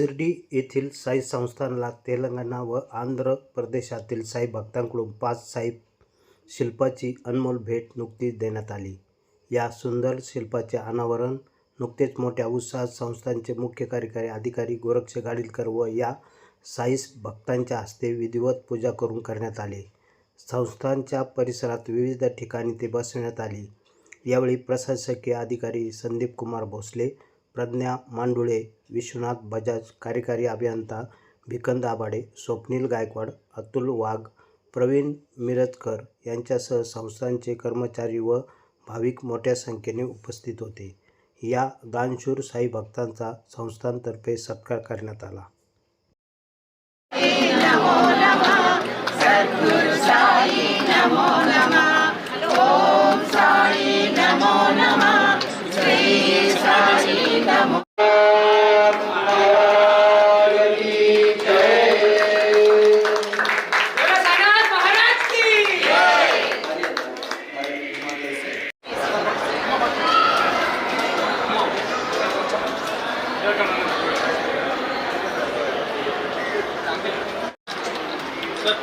शिर्डी येथील साई संस्थानला तेलंगणा व आंध्र प्रदेशातील साई भक्तांकडून पाच साई शिल्पाची अनमोल भेट नुकतीच देण्यात आली. या सुंदर शिल्पाचे अनावरण नुकतेच मोठ्या उत्साहात संस्थांचे मुख्य कार्यकारी अधिकारी गोरक्ष गाडीलकर व या साई भक्तांच्या हस्ते विधिवत पूजा करून करण्यात आले. संस्थांच्या परिसरात विविध ठिकाणी ते बसवण्यात आली. यावेळी प्रशासकीय अधिकारी संदीप कुमार भोसले प्रज्ञा मांडुळे विश्वनाथ बजाज कार्यकारी अभियंता भिकंद आबाडे स्वप्नील गायकवाड अतुल वाघ प्रवीण मिरजकर यांच्यासह संस्थांचे कर्मचारी व भाविक मोठ्या संख्येने उपस्थित होते. या दानशूर साई भक्तांचा संस्थांतर्फे सत्कार करण्यात आला.